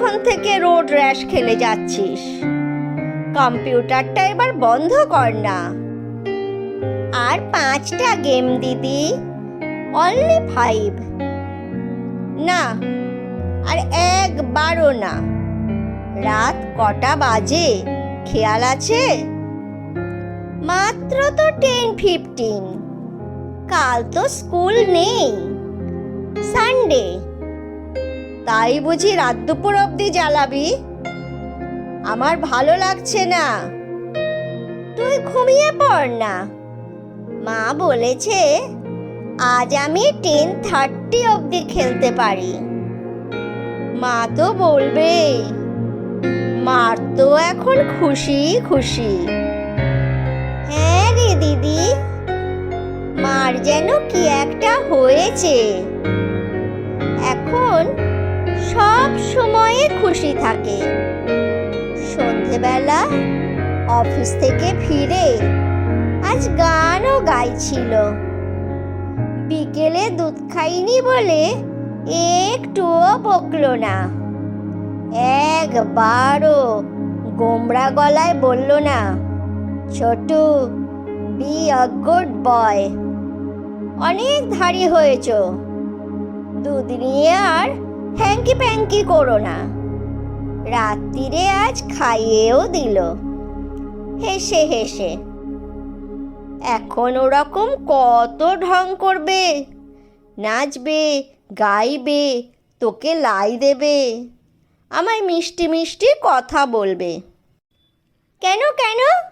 ছোটু কি তখন থেকে রোড র্যাশ খেলে যাচ্ছিস? কম্পিউটারটা এবার বন্ধ কর না। আর পাঁচটা গেম দিদি। অনলি ফাইভ না, আর একবারও না। রাত কটা বাজে? খেয়াল আছে? মাত্র তো টেন ফিফটিন কাল তো স্কুল নেই। সানডে তাই বুঝি রাত দুপুর অবধি জ্বালাবি? আমার ভালো লাগছে না। তুই ঘুমিয়ে পড় না। মা বলেছে, আজ আমি টেন থার্টি অবধি খেলতে পারি। মা তো বলবে, মার তো এখন খুশি খুশি। হ্যাঁ রে দিদি, মার যেন কি একটা হয়েছে। এখন সব সময়ে খুশি থাকে। সন্ধেবেলা অফিস থেকে ফিরে আজ গানও গাইছিল। বিকেলে দুধ খাইনি বলে একটুও বকলো না। একবারও গোমরা গলায় বলল না, Chhotu be a good boy অনেক ধারি হয়েছ। দুধ নিয়ে আর হ্যাঙ্কি প্যাঙ্কি করো না। রাত্রিরে আজ খাইয়েও দিল। হেসে হেসে। এখন ওরকম কত ঢং করবে? নাচবে, গাইবে, তোকে লাই দেবে। আমায় মিষ্টি মিষ্টি কথা বলবে। কেন কেন?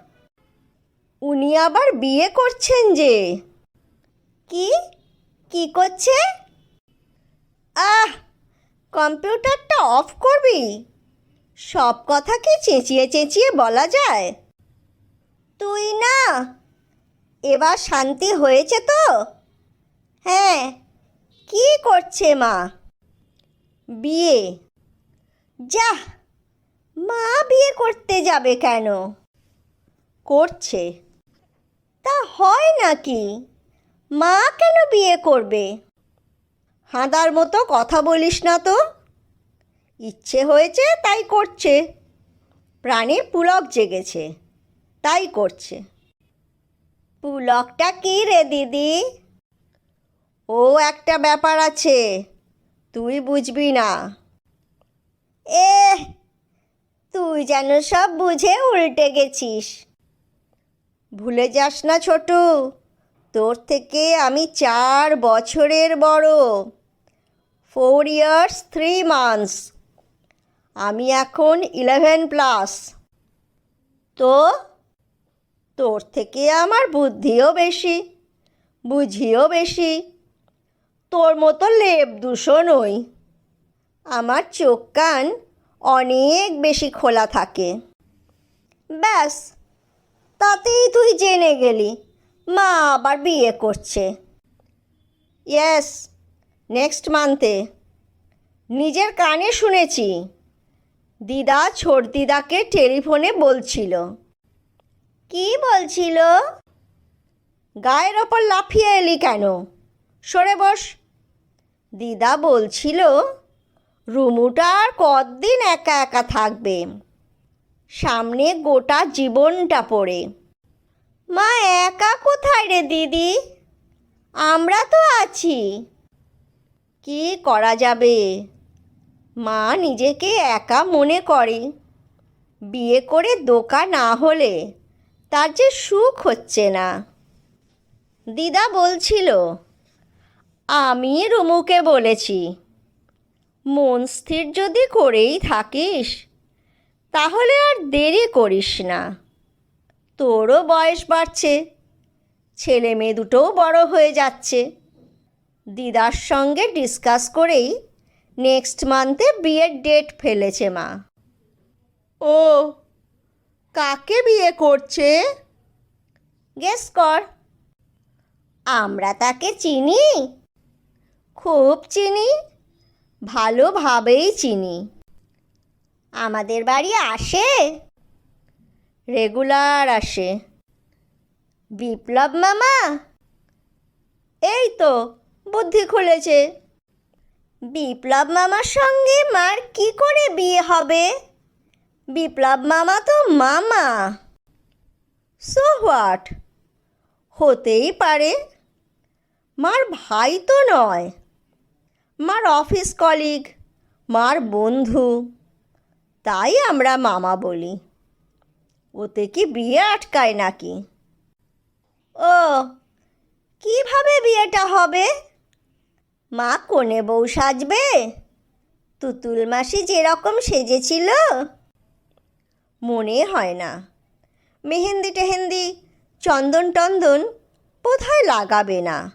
উনি আবার বিয়ে করছেন যে। কি? কি করছে? আহ! কম্পিউটারটা অফ করবি? সব কথা কি চেঁচিয়ে চেঁচিয়ে বলা যায়? তুই না, এবার শান্তি হয়েছে তো? হ্যাঁ কি করছে মা? বিয়ে। যা মা বিয়ে করতে যাবে কেন? করছে। তা হয় নাকি? মা কেন বিয়ে করবে? হাঁদার মতো কথা বলিস না তো। ইচ্ছে হয়েছে, তাই করছে। প্রাণীর পুলক জেগেছে, তাই করছে। পুলকটা কী রে দিদি? ও একটা ব্যাপার আছে, তুই বুঝবি না। এ তুই যেন সব বুঝে উল্টে গেছিস। ভুলে যাস না ছোটু, তোর থেকে আমি চার বছরের বড়। Four years, three months. আমি এখন ইলেভেন প্লাস। তো তোর থেকে আমার বুদ্ধিও বেশি, বুঝিও বেশি। তোর মতো লেপ দূষণ নই। আমার চোখ কান অনেক বেশি খোলা থাকে। ব্যাস, তাতেই তুই জেনে গেলি, মা আবার বিয়ে করছে। ইয়েস নেক্সট মান্থে নিজের কানে শুনেছি। দিদা ছোট দিদাকে টেলিফোনে বলছিল। কি বলছিল? গায়ের ওপর লাফিয়ে এলি কেন? সরে বস। দিদা বলছিল, রুমুটা আর কতদিন একা একা থাকবে? সামনে গোটা জীবনটা পড়ে। মা, একা কোথায় রে দিদি? আমরা তো আছি। কি করা যাবে? মা নিজেকে একা মনে করে। বিয়ে করে দোকা না হলে তার যে সুখ হচ্ছে না। দিদা বলছিল, আমি রুমুকে বলেছি, মন স্থির যদি করেই থাকিস, তাহলে আর দেরি করিস না। তোরও বয়স বাড়ছে ছেলে মেয়ে দুটোও বড় হয়ে যাচ্ছে। দিদার সঙ্গে ডিসকাস করেই নেক্সট মান্থে বিয়ের ডেট ফেলেছে মা। ও কাকে বিয়ে করছে? গেস কর। আমরা তাকে চিনি। খুব চিনি ভালোভাবেই চিনি। আমাদের বাড়ি আসে। রেগুলার আসে। বিপ্লব মামা এই তো। বুদ্ধি খুলেছে। বিপ্লব মামার সঙ্গে মার কি করে বিয়ে হবে? বিপ্লব মামা তো মামা। সো হোয়াট হতেই পারে। মার ভাই তো নয়। মার অফিস কলিগ মার বন্ধু। তাই আমরা মামা বলি। ওতে কি বিয়ে আটকায় নাকি? ও, কীভাবে বিয়েটা হবে? মা কোণে বউ সাজবে? তুতুল মাসি যেরকম সেজেছিল? মনে হয় না। মেহেন্দি টেহেন্দি, চন্দন টন্দন বোধহয় লাগাবে না।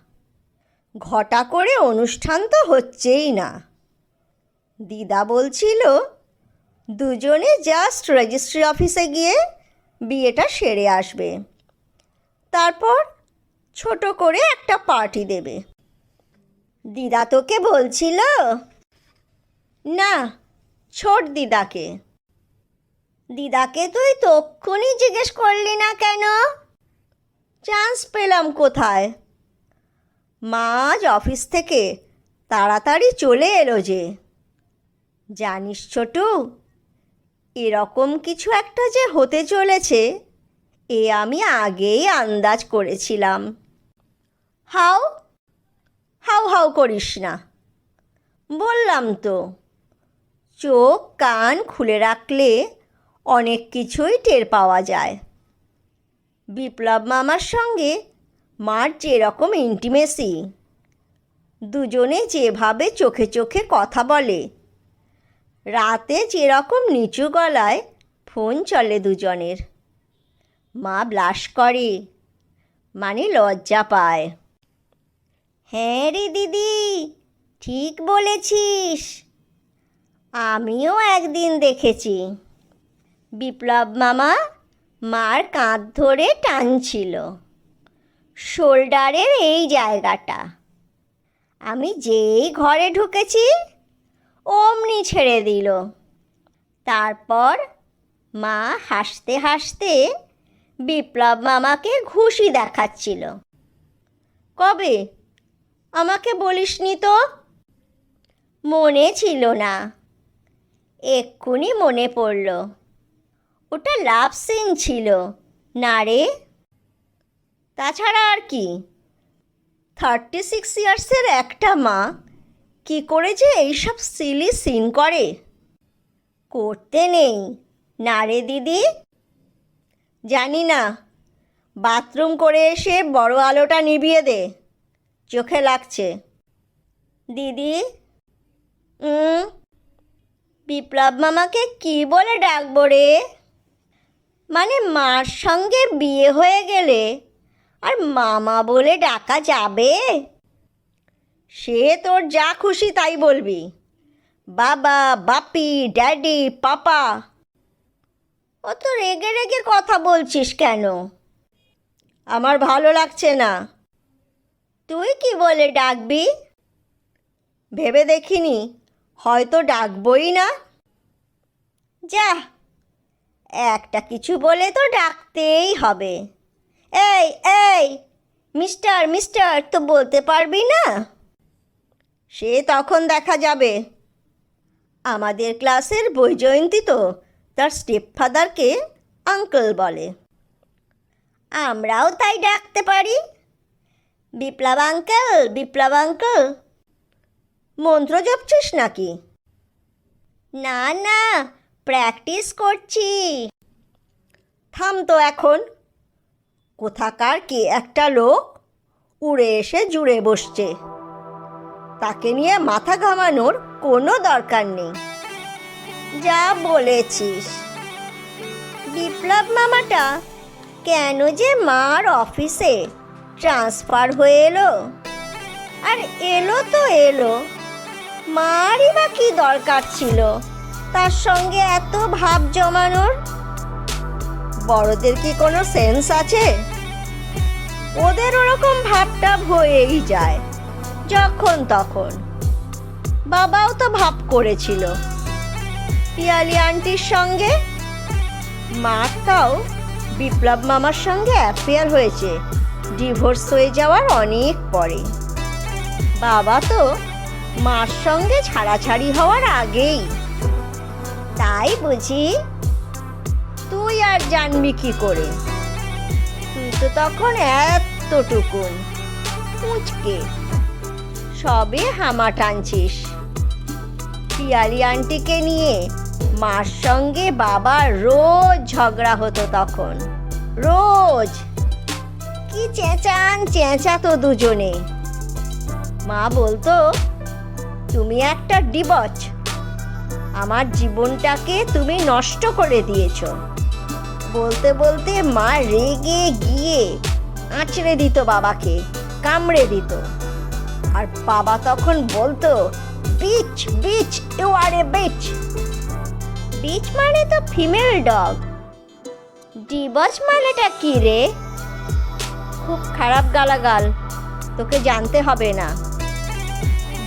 ঘটা করে অনুষ্ঠান তো হচ্ছেই না। দিদা বলছিল, দুজনে জাস্ট রেজিস্ট্রি অফিসে গিয়ে বিয়েটা সেরে আসবে। তারপর ছোট করে একটা পার্টি দেবে। দিদা তোকে বলছিল? না, ছোট দিদাকে। দিদাকে তুই তক্ষুনি জিজ্ঞেস করলি না কেন? চান্স পেলাম কোথায়? মা আজ অফিস থেকে তাড়াতাড়ি চলে এলো যে। জানিস ছোটু, এরকম কিছু একটা যে হতে চলেছে, এ আমি আগেই আন্দাজ করেছিলাম। হাও হাউ করিস না। বললাম তো, চোখ কান খুলে রাখলে অনেক কিছুই টের পাওয়া যায়। বিপ্লব মামার সঙ্গে মার যেরকম ইন্টিমেসি দুজনে যেভাবে চোখে চোখে কথা বলে, রাতে যেরকম নিচু গলায় ফোন চলে দুজনের। মা ব্লাশ করে মানে লজ্জা পায়। হ্যাঁ রে দিদি, ঠিক বলেছিস। আমিও একদিন দেখেছি। বিপ্লব মামা মার কাঁধ ধরে টানছিল। শোল্ডারের এই জায়গাটা। আমি যেই ঘরে ঢুকেছি, অমনি ছেড়ে দিল। তারপর মা হাসতে হাসতে বিপ্লব মামাকে ঘুষি দেখাচ্ছিল। কবে? আমাকে বলিসনি তো? মনে ছিল না। এক্ষুনি মনে পড়ল। ওটা লাভ সিন ছিল। না রে। তাছাড়া আর কি? থার্টি সিক্স ইয়ার্সের একটা মা কি করে যে এইসব সিলি সিন করে? করতে নেই। না রে দিদি। জানি না। বাথরুম করে এসে বড় আলোটা নিভিয়ে দে। চোখে লাগছে। দিদি? বিপ্লব মামাকে কি বলে ডাকবো রে? মানে মার সঙ্গে বিয়ে হয়ে গেলে আর মামা বলে ডাকা যাবে? সে তোর যা খুশি তাই বলবি। বাবা, বাপি, ড্যাডি, পাপা। ও তো রেগে রেগে কথা বলছিস কেন? আমার ভালো লাগছে না। তুই কি বলে ডাকবি? ভেবে দেখিনি, হয়তো ডাকবই না। যা, একটা কিছু বলে তো ডাকতেই হবে। এই এই, মিস্টার মিস্টার, তো বলতে পারবি না? সে তখন দেখা যাবে। আমাদের ক্লাসের বৈজয়ন্তী তো, তার স্টেপ ফাদারকে আঙ্কেল বলে। আমরাও তাই ডাকতে পারি। বিপ্লব আঙ্কেল বিপ্লব আঙ্কেল মন্ত্র জপছিস নাকি? না না, প্র্যাকটিস করছি। থাম তো এখন। কোথাকার কে একটা লোক উড়ে এসে জুড়ে বসছে। তাকে নিয়ে মাথা ঘামানোর কোনো দরকার নেই। যা বলেছিস। বিপ্লব মামাটা কেন যে মার অফিসে? ট্রান্সফার হয়ে এলো। আর এলো তো এলো। মারই বা কি দরকার ছিল? তার সঙ্গে এত ভাব জমানোর? বড়দের কি কোনো সেন্স আছে? ওদের ওরকম ভাবটা হয়েই যায়, যখন তখন। বাবাও তো ভাব করেছিল। পিয়ালি আন্টির সঙ্গে? মাটাও বিপ্লব মামার সঙ্গে অ্যাফেয়ার হয়েছে। ডিভোর্স হয়ে যাওয়ার অনেক পরে। বাবা তো মার সঙ্গে ছাড়াছাড়ি হওয়ার আগেই। তাই বুঝি তুই আর জানবি কি করে? তুই তো তখন এতটুকুন। মুচকে সবে হামা টানছিস। পিয়ালি আন্টিকে নিয়ে মার সঙ্গে বাবা রোজ ঝগড়া হতো তখন। রোজ। কি চেঁচান চেঁচাতো দুজনে। মা বলতো, তুমি একটা ডিবচ। আমার জীবনটাকে তুমি নষ্ট করে দিয়েছ। বলতে বলতে মা রেগে গিয়ে আঁচড়ে দিত বাবাকে, কামড়ে দিত। আর বাবা তখন বলতো, bitch bitch you are a bitch beach মানে তো ফিমেল ডগ ডিবচ মানেটা কি রে? খুব খারাপ গালাগাল। তোকে জানতে হবে না।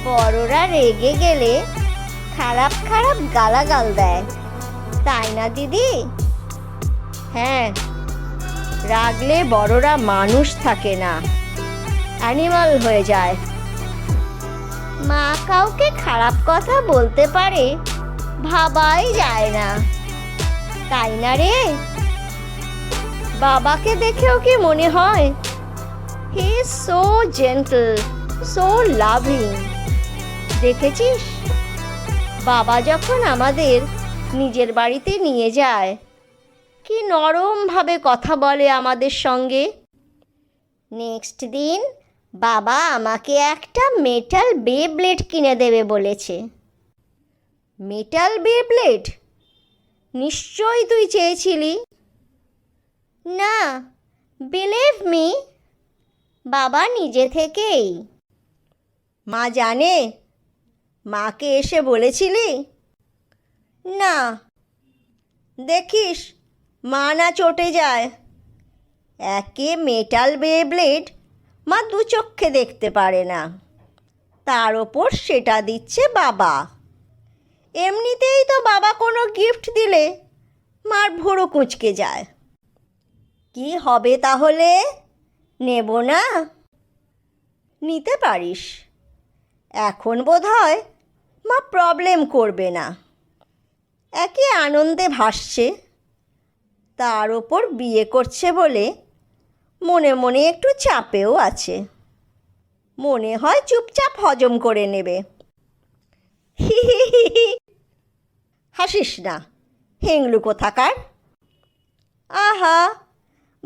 বড়রা রেগে গেলে খারাপ খারাপ গালাগাল দেয়। তাই না, দিদি? হ্যাঁ রাগলে বড়রা মানুষ থাকে না। অ্যানিমাল হয়ে যায়। মা কাউকে খারাপ কথা বলতে পারে, ভাবাই যায় না। তাই না রে? বাবাকে দেখেও কি মনে হয় he so gentle so loving দেখেছিস? বাবা যখন আমাদের নিজের বাড়িতে নিয়ে যায়, কি নরমভাবে কথা বলে আমাদের সঙ্গে। নেক্সট দিন বাবা আমাকে একটা মেটাল বে ব্লেড কিনে দেবে বলেছে। মেটাল বে ব্লেড নিশ্চয়ই তুই চেয়েছিলি। না বিলিভ মি বাবা নিজে থেকেই। মা জানে? মাকে এসে বলেছিলি? না। দেখিস, মা না চটে যায়। একে মেটাল বে ব্লেড মা দু চক্ষে দেখতে পারে না। তার ওপর সেটা দিচ্ছে বাবা। এমনিতেই তো বাবা কোনো গিফট দিলে মার ভোরো কুঁচকে যায়। কি হবে তাহলে? নেব না? নিতে পারিস। এখন বোধ হয় মা প্রবলেম করবে না। একে আনন্দে ভাসছে। তার ওপর বিয়ে করছে বলে মনে মনে একটু চাপেও আছে। মনে হয় চুপচাপ হজম করে নেবে। হাসিস না। হেংলু কোথাকার আহা!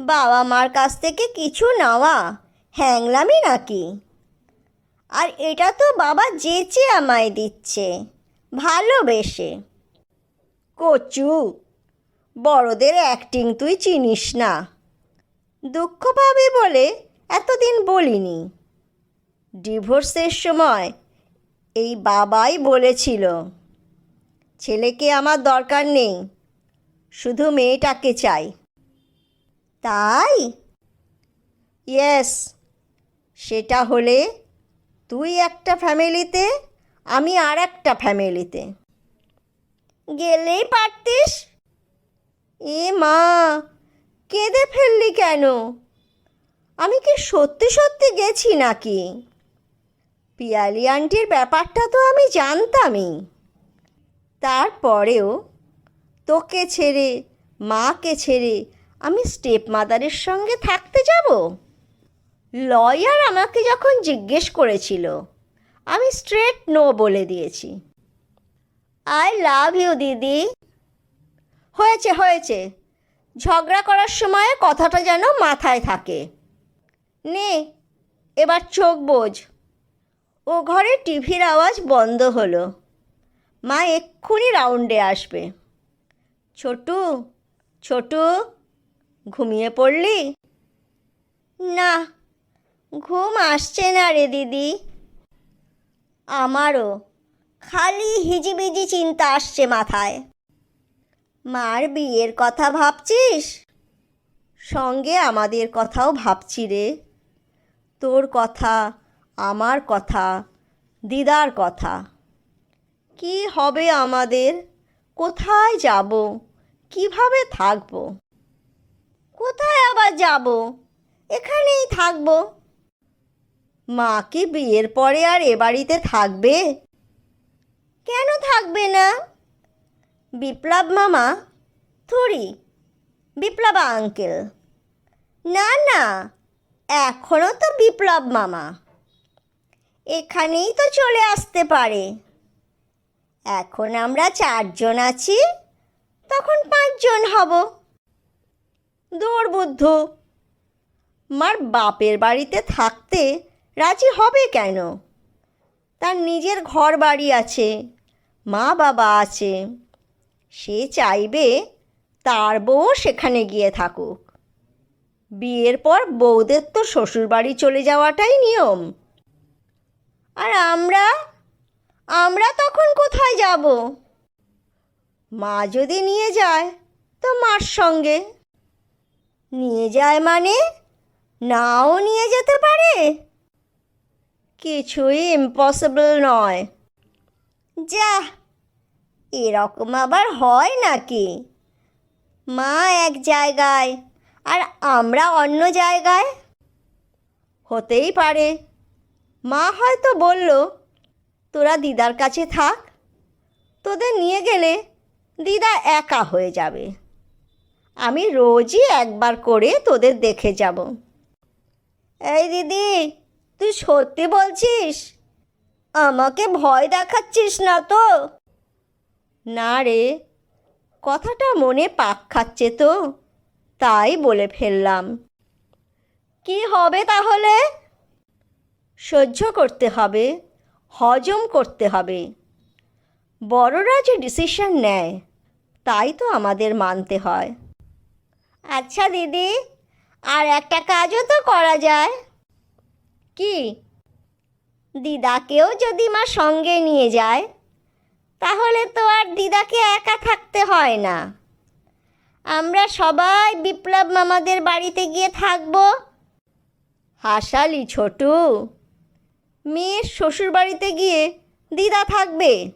বাবা মার কাছ থেকে কিছু নেওয়া? হ্যাংলামি নাকি? আর এটা তো বাবা যেচে আমায় দিচ্ছে। ভালোবেসে। কচু, বড়দের অ্যাক্টিং তুই চিনিস না। দুঃখ পাবে বলে এতদিন বলিনি। ডিভোর্সের সময় এই বাবাই বলেছিল, ছেলেকে আমার দরকার নেই, শুধু মেয়েটাকে চাই। তাই? ইয়েস সেটা হলে তুই একটা ফ্যামিলিতে, আমি আর একটা ফ্যামিলিতে। গেলেই পারতিস। এ মা, কেঁদে ফেললি কেন? আমি কি সত্যি সত্যি গেছি নাকি? পিয়ালি আন্টির ব্যাপারটা তো আমি জানতামই। তারপরেও তোকে ছেড়ে, মাকে ছেড়ে আমি স্টেপ মাদারের সঙ্গে থাকতে যাব? লয়ার আমাকে যখন জিজ্ঞেস করেছিল, আমি স্ট্রেট নো বলে দিয়েছি। আই লাভ ইউ দিদি। হয়েছে হয়েছে। ঝগড়া করার সময় কথাটা যেন মাথায় থাকে। নে, এবার চোখ বোঝ। ও ঘরে টিভির আওয়াজ বন্ধ হলো। মা এক্ষুনি রাউন্ডে আসবে। ছোটু ছোটু। ঘুমিয়ে পড়লি? না, ঘুম আসছে না রে দিদি। আমারও খালি হিজিবিজি চিন্তা আসছে মাথায়। মার বিয়ের কথা ভাবছিস? সঙ্গে আমাদের কথাও ভাবছি রে। তোর কথা, আমার কথা, দিদার কথা। কি হবে আমাদের? কোথায় যাব? কীভাবে থাকব? কোথায় আবার যাব? এখানেই থাকব। মা কি বিয়ের পরে আর এ বাড়িতে থাকবে? কেন থাকবে না? বিপ্লব মামা, থুরি। বিপ্লবা আঙ্কেল। না না এখনও তো বিপ্লব মামা। এখানেই তো চলে আসতে পারে। এখন আমরা চারজন আছি, তখন পাঁচজন হব। দৌড় বুদ্ধ। মার বাপের বাড়িতে থাকতে রাজি হবে কেন? তার নিজের ঘর বাড়ি আছে, মা বাবা আছে। সে চাইবে তার বউ সেখানে গিয়ে থাকুক। বিয়ের পর বউদের তো শ্বশুরবাড়ি চলে যাওয়াটাই নিয়ম। আর আমরা? আমরা তখন কোথায় যাব? মা যদি নিয়ে যায় তো মার সঙ্গে। নিয়ে যায় মানে? নাও নিয়ে যেতে পারে? কিছুই ইম্পসিবল নয়। যা, এরকম আবার হয় নাকি? মা এক জায়গায় আর আমরা অন্য জায়গায়? হতেই পারে। মা হয়তো বলল, তোরা দিদার কাছে থাক। তোদের নিয়ে গেলে দিদা একা হয়ে যাবে। আমি রোজই একবার করে তোদের দেখে যাব। এই দিদি, তুই সত্যি বলছিস? আমাকে ভয় দেখাচ্ছিস না তো? না রে, কথাটা মনে পাক খাচ্ছে তো, তাই বলে ফেললাম। কি হবে তাহলে? সহ্য করতে হবে, হজম করতে হবে। বড়রা যে ডিসিশন নেয়, তাই তো আমাদের মানতে হয়। আচ্ছা দিদি। আর একটা কাজও তো করা যায়। কি? দিদাকেও যদি মা সঙ্গে নিয়ে যায়, তাহলে তো আর দিদাকে একা থাকতে হয় না। আমরা সবাই বিপ্লব মামাদের বাড়িতে গিয়ে থাকব। হাসালি ছোটু, মেয়ের শ্বশুর বাড়িতে গিয়ে দিদা থাকবে।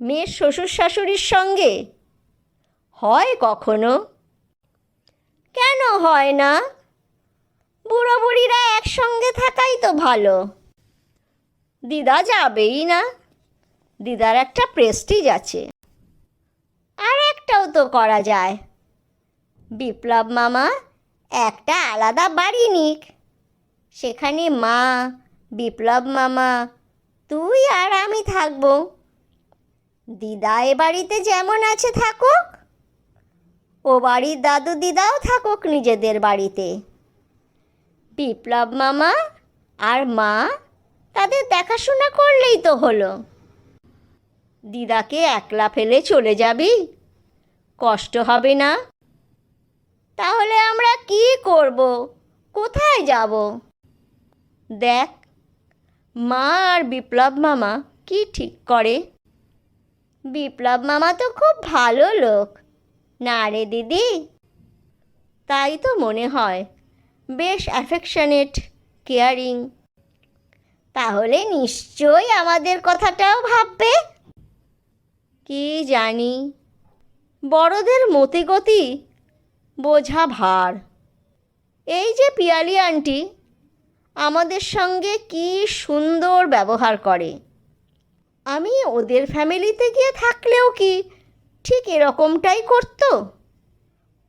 মেয়ের শ্বশুর শাশুড়ির সঙ্গে? হয় কখনো? কেন হয় না? বুড়ো বুড়িরা একসঙ্গে থাকাই তো ভালো। দিদা যাবেই না। দিদার একটা প্রেস্টিজ আছে। আর একটাও তো করা যায়। বিপ্লব মামা একটা আলাদা বাড়ি নিক। সেখানে মা, বিপ্লব মামা, তুই আর আমি থাকব। দিদা এ বাড়িতে যেমন আছে থাকুক ও বাড়ির দাদু দিদাও থাকুক নিজেদের বাড়িতে। বিপ্লব মামা আর মা তাদের দেখাশোনা করলেই তো হলো। দিদাকে একলা ফেলে চলে যাবি? কষ্ট হবে না? তাহলে আমরা কি করব? কোথায় যাব? দেখ, মা আর বিপ্লব মামা কি ঠিক করে? বিপ্লব মামা তো খুব ভালো লোক। না রে দিদি। তাই তো মনে হয়, বেশ অ্যাফেকশনেট কেয়ারিং তাহলে নিশ্চয়ই আমাদের কথাটাও ভাববে। কি জানি, বড়দের মতিগতি বোঝা ভার। এই যে পিয়ালি আন্টি, আমাদের সঙ্গে কি সুন্দর ব্যবহার করে। আমি ওদের ফ্যামিলিতে গিয়ে থাকলেও কি ঠিক এরকমটাই করতো।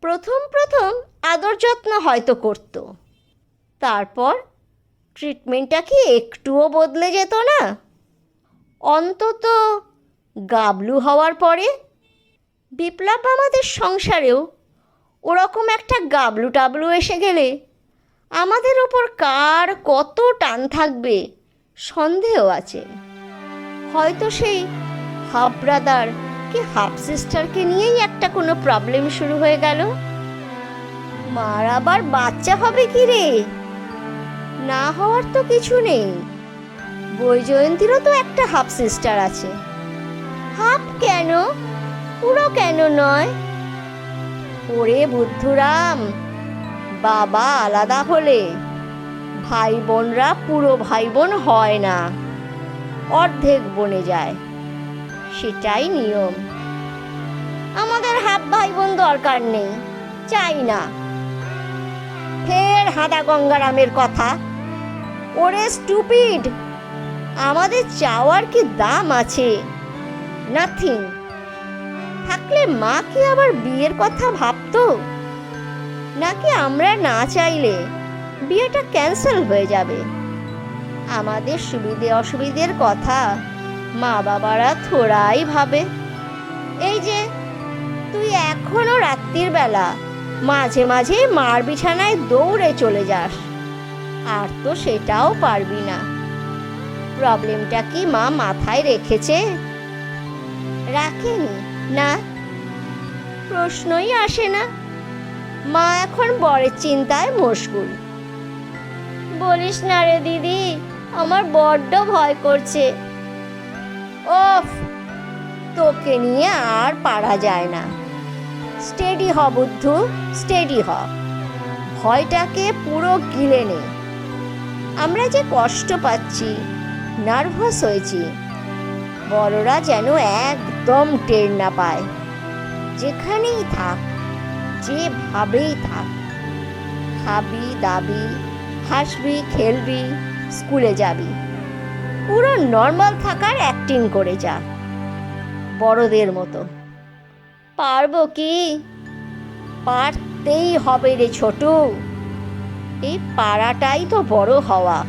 প্রথম প্রথম আদর যত্ন হয়তো করতো। তারপর ট্রিটমেন্টটা কি একটুও বদলে যেত না। অন্তত গাবলু হওয়ার পরে বিপ্লব আমাদের সংসারেও ওরকম একটা গাবলু টাবলু এসে গেলে আমাদের ওপর কার কত টান থাকবে সন্দেহ আছে। হয়তো সেই হাফ ব্রাদার কি হাফ সিস্টারকে নিয়েই একটা কোনো প্রবলেম শুরু হয়ে গেল? মার আবার বাচ্চা হবে কি রে? না হওয়ার তো কিছু নেই। বৈজয়ন্তীরও তো একটা হাফ সিস্টার আছে। হাফ কেন? পুরো কেন নয়? ওরে বুদ্ধুরাম, বাবা আলাদা হলে। ভাই বোনরা পুরো ভাই বোন হয় না। অর্ধেক বনে যায়। সেটাই নিয়ম। আমাদের হাফ ভাই বোন দরকার নেই, চাই না। ফের হাদা গঙ্গারামের কথা। ওরে স্টুপিড, আমাদের চাওয়ার কি দাম আছে? নাথিং। থাকলে মা কি আবার বিয়ের কথা ভাবতো? নাকি আমরা না চাইলে বিয়েটা ক্যান্সেল হয়ে যাবে? আমাদের সুবিধে অসুবিধের কথা। মা বাবারা থোড়াই ভাবে, এই যে, তুই এখনও রাত্রির বেলা মাঝে মাঝে মার বিছানায় দৌড়ে চলে যাস, আর তো সেটাও পারবি না। প্রবলেমটা কি মা মাথায় রেখেছে? রাখেনি, না। প্রশ্নই আসে না। মা এখন বরের চিন্তায় মশগুল। বলিস না রে দিদি, আমার বড্ড ভয় করছে। ওফ, তোকে নিয়ে আর পারা যায় না। স্টেডি হ, বুদ্ধু, স্টেডি হ। ভয়টাকে পুরো গিলে নে। আমরা যে কষ্ট পাচ্ছি, নার্ভাস হয়েছি। বড়রা যেন একদম টের না পায়। যেখানেই থাক, যেভাবেই থাক, খাবি, দাবি, হাসবি, খেলবি, স্কুলে যাবি। পুরো নর্মাল থাকার অ্যাক্টিং করে যা। বড়দের মতো। পারব কি? পারতেই হবে রে ছোটু। এই পাড়াটাই তো বড় হওয়া।